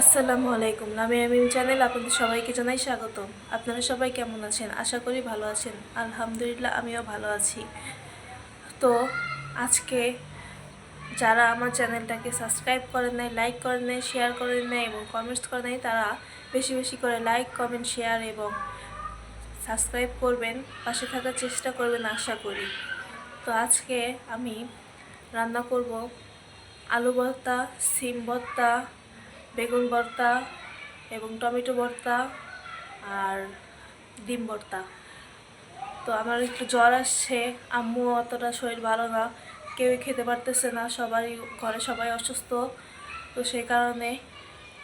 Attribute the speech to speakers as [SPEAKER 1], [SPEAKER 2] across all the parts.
[SPEAKER 1] আসসালামু আলাইকুম। নামে আমি চ্যানেল আপনাদের সবাইকে জানাই স্বাগত আপনারা সবাই কেমন আছেন? আশা করি ভালো আছেন। আলহামদুলিল্লাহ, আমিও ভালো আছি। তো আজকে যারা আমার চ্যানেলটাকে সাবস্ক্রাইব করেন নাই, লাইক করেন নাই, শেয়ার করেন নাই এবং কমেন্টস করেন নাই, তারা বেশি বেশি করে লাইক কমেন্ট শেয়ার এবং সাবস্ক্রাইব করবেন, পাশে থাকার চেষ্টা করবেন আশা করি। তো আজকে আমি রান্না করব আলু ভর্তা, সিম ভর্তা বেগুন ভর্তা এবং টমেটো ভর্তা আর ডিম ভর্তা। তো আমার একটু জ্বর আসছে, আম্মু অতটা শরীর ভালো না, কেউই খেতে পারতেছে না সবারই ঘরে সবাই অসুস্থ। তো সেই কারণে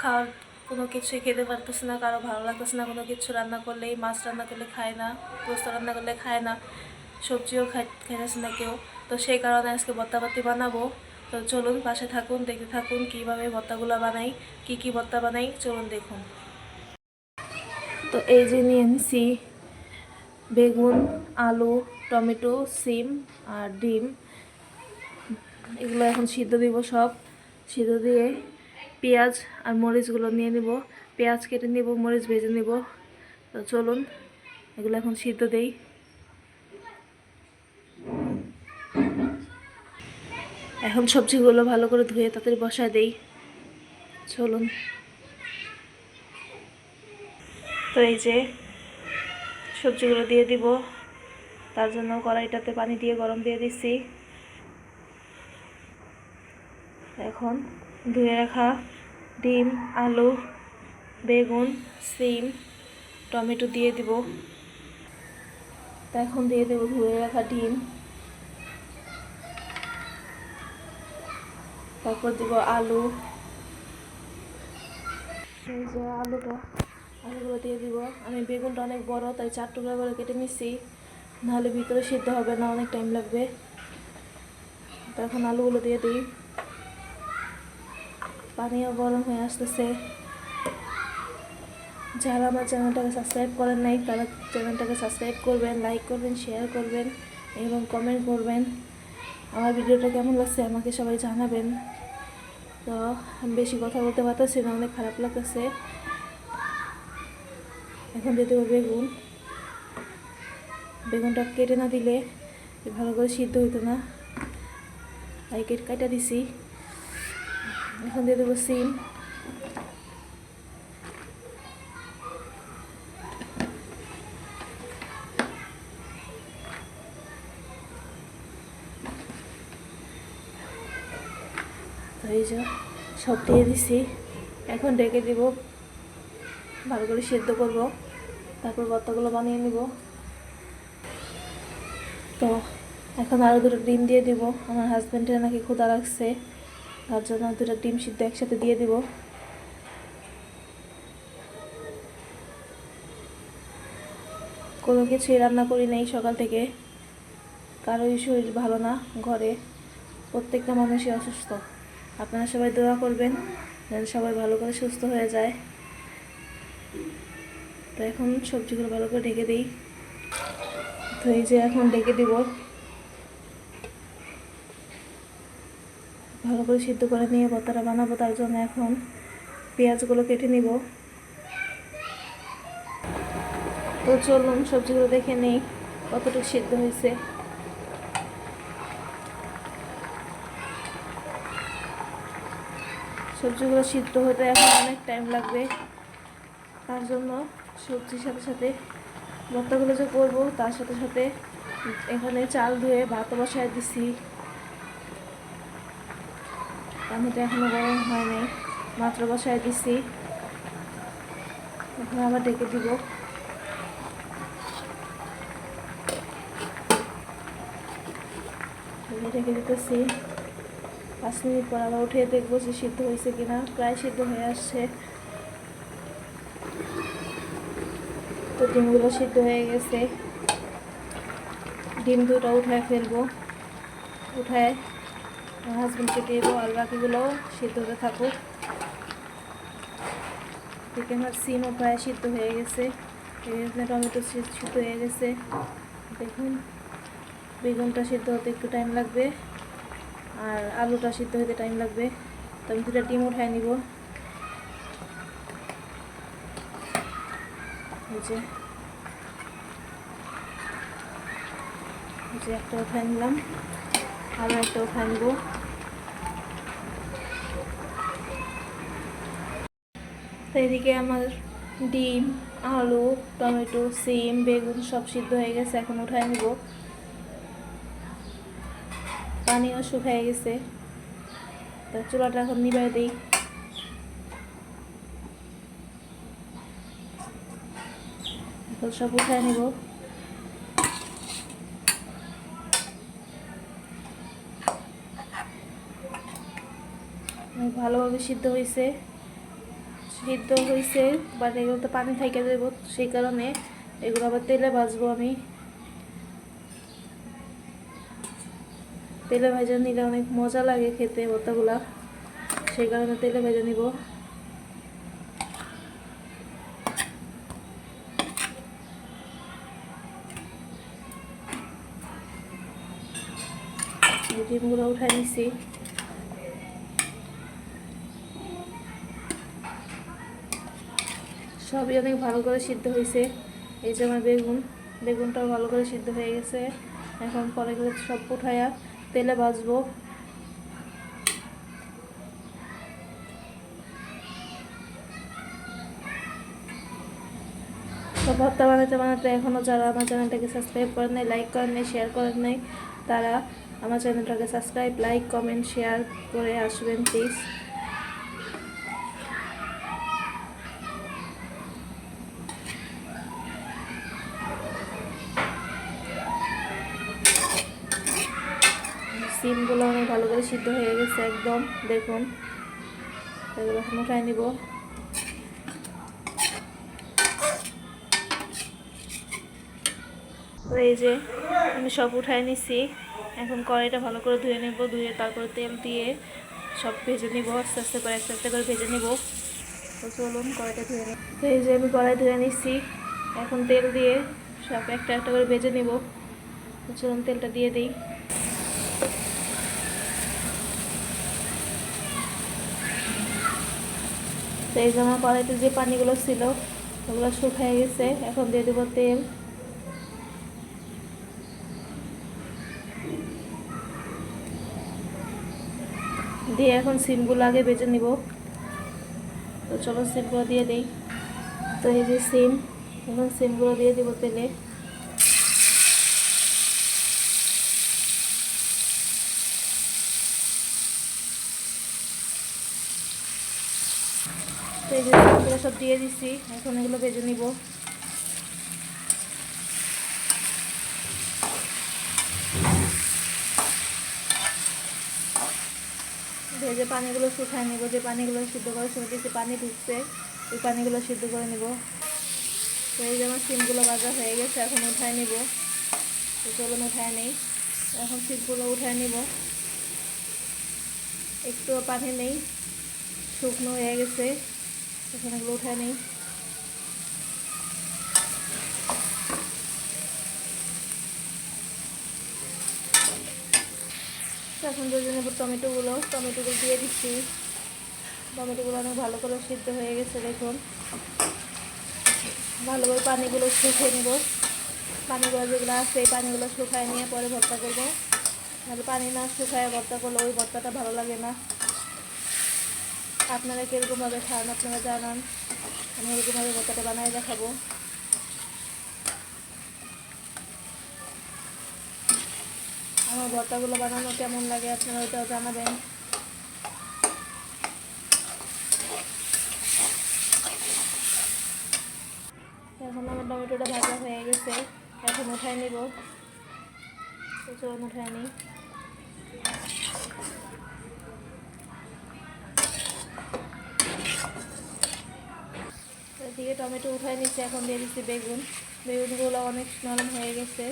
[SPEAKER 1] খাওয়ার কোনো কিছুই খেতে পারতেছে না, কারও ভালো লাগতেছে না, কোনো কিছু রান্না করলেই, মাছ রান্না করলে খায় না, পোস্ত রান্না করলে খায় না, সবজিও খাই খাইতেছে না কেউ। তো সেই কারণে আজকে ভর্তাপাতি বানাবো। তো চলুন পাশে থাকুন, দেখতে থাকুন কীভাবে ভর্তাগুলো বানাই, কি কি ভর্তা বানাই, চলুন দেখুন। তো এই যে নিয়ে নিছি বেগুন, আলু, টমেটো, সিম আর ডিম। এগুলো এখন সিদ্ধ দিব সব। সিদ্ধ দিয়ে পেঁয়াজ আর মরিচগুলো নিয়ে নিব। পেঁয়াজ কেটে নিব, মরিচ ভেজে নিব। তো চলুন, এগুলো এখন সিদ্ধ দেই। এখন সবজিগুলো ভালো করে ধুয়ে তাড়াতাড়ি বসা দেই। চলুন। তো এই যে সবজিগুলো দিয়ে দিব। তার জন্য কড়াইটাতে পানি দিয়ে গরম দিয়ে দিচ্ছি। এখন ধুয়ে রাখা ডিম, আলু, বেগুন, সিম, টমেটো দিয়ে দিব। এখন দিয়ে দেবো ধুয়ে রাখা ডিম। তারপর দিব আলু। আলুটা, আলুগুলো দিয়ে দিব। আমি বেগুনটা অনেক বড়, তাই চার টুকরা করে কেটে নিচ্ছি নাহলে ভিতরে সিদ্ধ হবে না, অনেক টাইম লাগবে। এখন আলুগুলো দিয়ে দিই। পানিও গরম হয়ে আসতেছে। যারা আমার চ্যানেলটাকে সাবস্ক্রাইব করেন নাই, তারা চ্যানেলটাকে সাবস্ক্রাইব করবেন লাইক করবেন শেয়ার করবেন এবং কমেন্ট করবেন। আমার ভিডিওটা কেমন লাগছে আমাকে সবাই জানাবেন। তো বেশি কথা বলতে পারতেছি না, অনেক খারাপ লাগতেছে। এখন যেতে হবে বেগুন। বেগুনটা কেটে না দিলে ভালো করে সিদ্ধ হইতো না। তাই কেটে কাটা দিছি। এখন দিয়ে দেবো সিম। যে সব দিয়ে দিছি। এখন ডেকে দিব, ভালো করে সেদ্ধ করব, তারপর ভর্তাগুলো বানিয়ে নিব। তো এখন আরও দুটো ডিম দিয়ে দিব, আমার হাজব্যান্ডের নাকি ক্ষুধা লাগছে, তার জন্য দুটো ডিম সিদ্ধ একসাথে দিয়ে দিব। কোনো কিছুই রান্না করি নাই সকাল থেকে কারোই শরীর ভালো না, ঘরে প্রত্যেকটা মানুষই অসুস্থ। আপনারা সবাই দোয়া করবেন যেন সবাই ভালো করে সুস্থ হয়ে যায়। তো এখন সবজিগুলো ভালো করে ঢেকে দিই। তো এই যে এখন ঢেকে দিব। ভালো করে সিদ্ধ করে নিয়ে ভর্তাটা বানাবো, তার জন্য এখন পেঁয়াজগুলো কেটে নিব। তো চলুন সবজিগুলো দেখে নেই কতটুকু সিদ্ধ হয়েছে। সবজিগুলো সিদ্ধ হতে এখন অনেক টাইম লাগবে। তার জন্য সবজির সাথে সাথে ভর্তাগুলো যে করব, তার সাথে সাথে এখানে চাল ধুয়ে ভাত বসায় দিছি। পানিটা এখনও গরম হয় নাই মাত্র বসায় দিছি। এখন আবার ডেকে দিব। ঢেকে দিতেছি। পাঁচ মিনিট পর আবার উঠে দেখব যে সিদ্ধ হয়েছে কিনা। প্রায় সিদ্ধ হয়ে আসছে। তো ডিমগুলো সিদ্ধ হয়ে গেছে। ডিম দুটো উঠায় ফেলব। উঠায় হাজব্যান্ডকে দেবো আর বাকিগুলোও সিদ্ধ হতে থাকুক। দেখে আমার সিমও প্রায় সিদ্ধ হয়ে গেছে। টমেটো সিদ্ধ হয়ে গেছে। দেখুন, বেগুনটা সিদ্ধ হতে একটু টাইম লাগবে। আর আলুটা সিদ্ধ হতে টাইম লাগবে। তো আমি দুটা ডিম উঠাই নিব। যে। একটা উঠাই নিলাম। আরও একটা উঠাই নিব। তো এদিকে আমার ডিম, আলু, টমেটো, সিম, বেগুন সব সিদ্ধ হয়ে গেছে, এখন উঠাই নিব। পানিও শুকিয়ে গেছে। তো চুলাটা এখন নিবাই দিই। এখন সব উঠাই নিব। ভালোভাবে সিদ্ধ হয়েছে সিদ্ধ হয়েছে বাট এগুলো তো পানি থেকে দেব সেই কারণে এগুলো আবার তেলে ভাজবো আমি। তেলে ভেজে নিলে অনেক মজা লাগে খেতে ভর্তাগুলা। সেই কারণে তেলে ভেজে নিব। ডিমগুলো উঠাই নিছি। সবই অনেক ভালো করে সিদ্ধ হয়েছে। এই যে আমার বেগুন, বেগুনটাও ভালো করে সিদ্ধ হয়ে গেছে। এখন পরে সব উঠাইয়া তেলে ভাজবো। তো ভর্তা বানাতে বানাতে এখনও যারা আমার চ্যানেলটাকে সাবস্ক্রাইব করেন নাই লাইক করেন নাই শেয়ার করেন নাই, তারা আমার চ্যানেলটাকে সাবস্ক্রাইব লাইক কমেন্ট শেয়ার করে আসবেন প্লিজ সিমগুলো অনেক ভালো করে সিদ্ধ হয়ে গেছে একদম। দেখুন। এগুলো এখন উঠাই নিব। এই যে আমি সব উঠাই নিছি। এখন কড়াইটা ভালো করে ধুয়ে নেব, ধুয়ে তারপরে তেল দিয়ে সব ভেজে নিব। আস্তে আস্তে করে একটা একটা করে ভেজে নিব। তো চলুন কড়াইটা ধুয়ে নিই। তো এই যে আমি কড়াই ধুয়ে নিচ্ছি এখন তেল দিয়ে সব একটা একটা করে ভেজে নিব। চলুন তেলটা দিয়ে দিই। তো এই যে আমার কড়াইতে যে পানিগুলো ছিল, ওগুলো শুকিয়ে গেছে। এখন দিয়ে দেবো তেল। দিয়ে এখন সিমগুলো আগে বেজে নিব। তো চলো সিমগুলো দিয়ে দিই। তো এই যে সিম, এখন সিমগুলো দিয়ে দিব তেলে তো এই যে সিমগুলো সব দিয়ে দিছি, এখন এগুলো ভেজে নিব। ভেজে পানিগুলো শুকায় নিব, যে পানিগুলো সিদ্ধ করে সময় দিয়েছি, পানি ঢুকছে, ওই পানিগুলো সিদ্ধ করে নিব। এই যে আমার সিমগুলো ভাজা হয়ে গেছে, এখন উঠায় নিব। চলুন উঠায় নেই। এখন সিমগুলো উঠায় নিব। একটু পানি নেই, শুকনো হয়ে গেছে। এখন এগুলো উঠায় নেই এখন ভেজে টমেটোগুলো টমেটোগুলো দিয়ে দিচ্ছি। টমেটোগুলো অনেক ভালো করে সিদ্ধ হয়ে গেছে, দেখুন। ভালোভাবে পানিগুলো শুকিয়ে নেব। পানিগুলো যেগুলো আছে, এই পানিগুলো শুকায় নিয়ে পরে ভর্তা করব। তাহলে পানি না শুকায় ভর্তা করলে ওই ভর্তাটা ভালো লাগে না। আপনারা কীরকমভাবে খান, আপনারা জানান। আমি এরকমভাবে ভর্তাটা বানাই দেখাবো। আমার ভর্তাগুলো বানানো কেমন লাগে আপনারা ওইটাও জানাবেন। এখন আমার টমেটোটা ভাজা হয়ে গেছে। এখন উঠায় নিব। চলুন উঠায় নিই এদিকে টমেটো উঠায় নিচ্ছে, এখন দিয়ে দিচ্ছি বেগুন। বেগুনগুলো অনেক নরম হয়ে গেছে।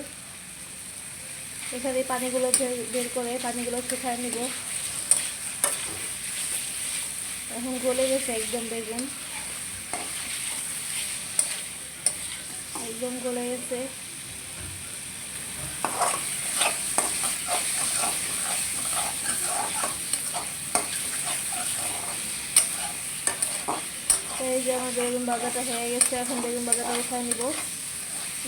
[SPEAKER 1] এখানে পানিগুলো বের করে পানিগুলো শুকায় নিব। এখন গলে গেছে একদম বেগুন। একদম গলে গেছে। যে আমার বেগুন ভাজাটা হয়ে গেছে, এখন বেগুন ভাজাটা উঠায় নিব।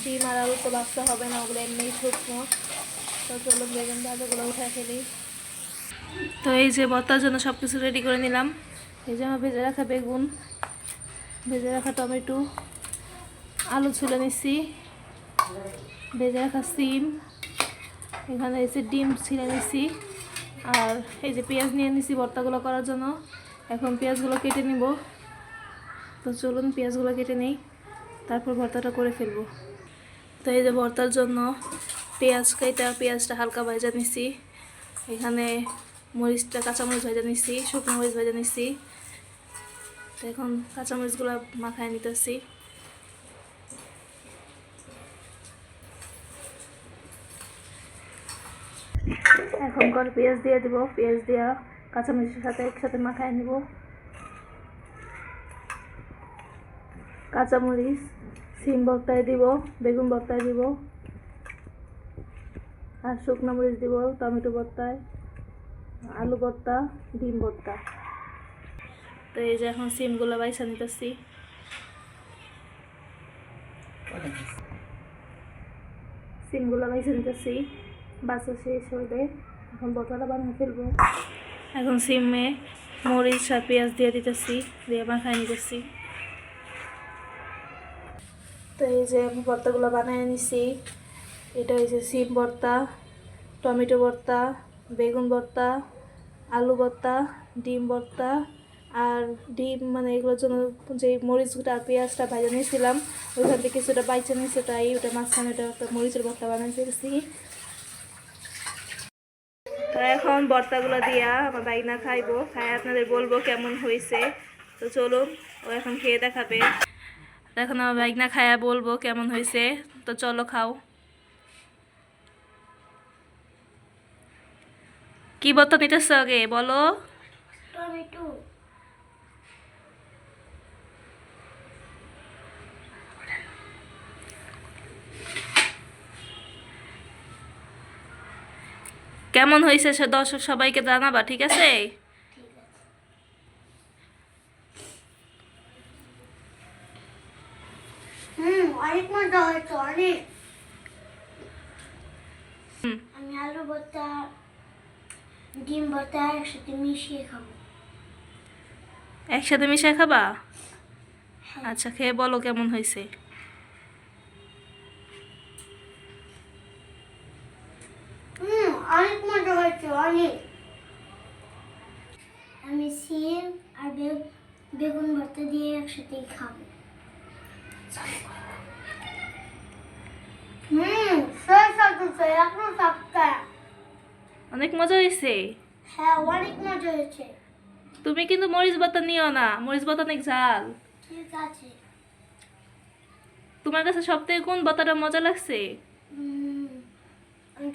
[SPEAKER 1] ডিম আর আলু তো বাঁচতে হবে না, ওগুলো এমনিই শুকনো। তো চলুন বেগুন ভাজাগুলো উঠায় ফেলি। তো এই যে বত্তার জন্য সব কিছু রেডি করে নিলাম। এই যে আমার ভেজে রাখা বেগুন। ভেজে রাখা টমেটো। আলু ছুলে নিচ্ছি ভেজে রাখা সিম। এখানে এসে ডিম ছিঁড়ে নিচ্ছি আর এই যে পেঁয়াজ নিয়ে নিচ্ছি ভর্তাগুলো করার জন্য। এখন পেঁয়াজগুলো কেটে নিব। তো চলুন পেঁয়াজগুলো কেটে নেই, তারপর ভর্তাটা করে ফেলব। তো এই যে ভর্তার জন্য পেঁয়াজ কেটে পেঁয়াজটা হালকা ভাজা নিচ্ছি এখানে মরিচটা, কাঁচামরিচ ভাজা নিচ্ছি শুকনো মরিচ ভাজা নিচ্ছি তো এখন কাঁচামরিচগুলো মাখায় নিতেছি। এখন কর পেঁয়াজ দিয়ে দিব, পেঁয়াজ দেওয়া কাঁচামরিচের সাথে একসাথে মাখায় নিব। কাঁচামরিচ, সিম ভর্তায় দিব, বেগুন ভর্তায় দিব, আর শুকনো মরিচ দিব, টমেটো ভর্তায় আলু ভর্তা ডিম ভর্তা তো এই যে এখন সিমগুলো বাইসা নিতেছি। সিমগুলো বাইসা নিতেছি, বাসা শেষ হলে এখন ভর্তাটা বানিয়ে ফেলব। এখন সিমে মরিচ আর পেঁয়াজ দিয়ে দিতেছি, দিয়ে মাখায় নিতেছি। তো এই যে আমি ভর্তাগুলো বানিয়ে নিছি। এটা হয়েছে সিম ভর্তা, টমেটো ভর্তা, বেগুন ভর্তা, আলু ভর্তা, ডিম ভর্তা আর ডিম মানে এগুলোর জন্য যে মরিচটা আর পেঁয়াজটা ভাজা নিয়েছিলাম, ওইখান থেকে কিছুটা বাইচে নিয়েছে, তাই ওটা মাঝখানে ওটা একটা মরিচের ভর্তা বানিয়ে ফেলছি। তো এখন ভর্তাগুলো দিয়া আমার বাইনা খাইবো, খাই আপনাদের বলব কেমন হয়েছে। তো চলুন, ও এখন খেয়ে দেখাবে। এখন আমার বাইকনা খায়া বলব কেমন হয়েছে তো চলো খাও। কি বর্তা নিতেছ আগে? বলো।
[SPEAKER 2] টমেটো।
[SPEAKER 1] কেমন হয়েছে সে দর্শক সবাইকে জানাবা ঠিক আছে?
[SPEAKER 2] অনেক মজা হয়েছে অনেক। আমি আলু ভর্তা ডিম ভর্তা একসাথে মিশিয়ে খাব।
[SPEAKER 1] একসাথে মিশে খাবা? আচ্ছা খেয়ে বলো কেমন হয়েছে?
[SPEAKER 2] হুম অনেক মজা হয়েছে অনেক। আমি সিম আর বেগুন ভর্তা দিয়ে একসাথে খাব হুম সেই সাথে এখনও সাতটা
[SPEAKER 1] অনেক মজা হয়েছে?
[SPEAKER 2] হ্যাঁ অনেক মজা হয়েছে।
[SPEAKER 1] তুমি কিন্তু মরিচ বাতা নিও না মরিচ বাতা অনেক ঝাল।
[SPEAKER 2] ঠিক আছে।
[SPEAKER 1] তোমার কাছে সব থেকে কোন বাতাটা মজা লাগছে?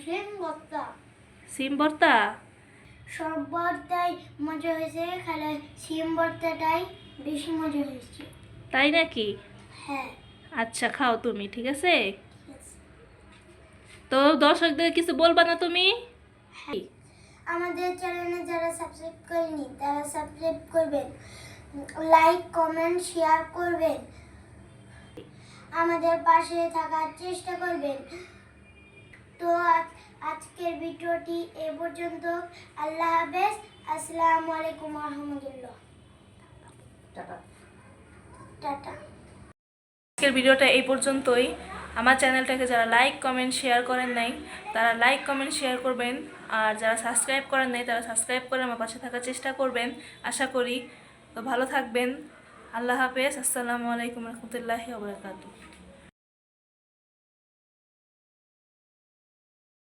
[SPEAKER 2] সিম ভর্তা
[SPEAKER 1] সিম ভর্তা
[SPEAKER 2] সব ভর্তাই মজা হয়েছে খালি সিম ভর্তাটাই বেশি মজা হয়েছে।
[SPEAKER 1] তাই নাকি?
[SPEAKER 2] হ্যাঁ।
[SPEAKER 1] আচ্ছা খাও তুমি ঠিক আছে। তো দর্শকদের কিছু বলবা না তুমি।
[SPEAKER 2] আমাদের চ্যানেলে যারা সাবস্ক্রাইব করেনি তারা সাবস্ক্রাইব করবেন। লাইক কমেন্ট শেয়ার করবেন। আমাদের পাশে থাকার চেষ্টা করবেন। তো আজ- আজকের ভিডিওটি এ পর্যন্ত। আল্লাহ হাফেজ। আসসালামু আলাইকুম রহমতুল্লাহ। টাটা।
[SPEAKER 1] আজকের ভিডিওটা এই পর্যন্তই। আমার চ্যানেলটাকে যারা লাইক কমেন্ট শেয়ার করেন নাই, তারা লাইক কমেন্ট শেয়ার করবেন। আর যারা সাবস্ক্রাইব করেন নাই, তারা সাবস্ক্রাইব করে আমার পাশে থাকার চেষ্টা করবেন, আশা করি। তো ভালো থাকবেন। আল্লাহ হাফেজ। আসসালামু আলাইকুম রহমতুল্লাহি ওবরাকাতু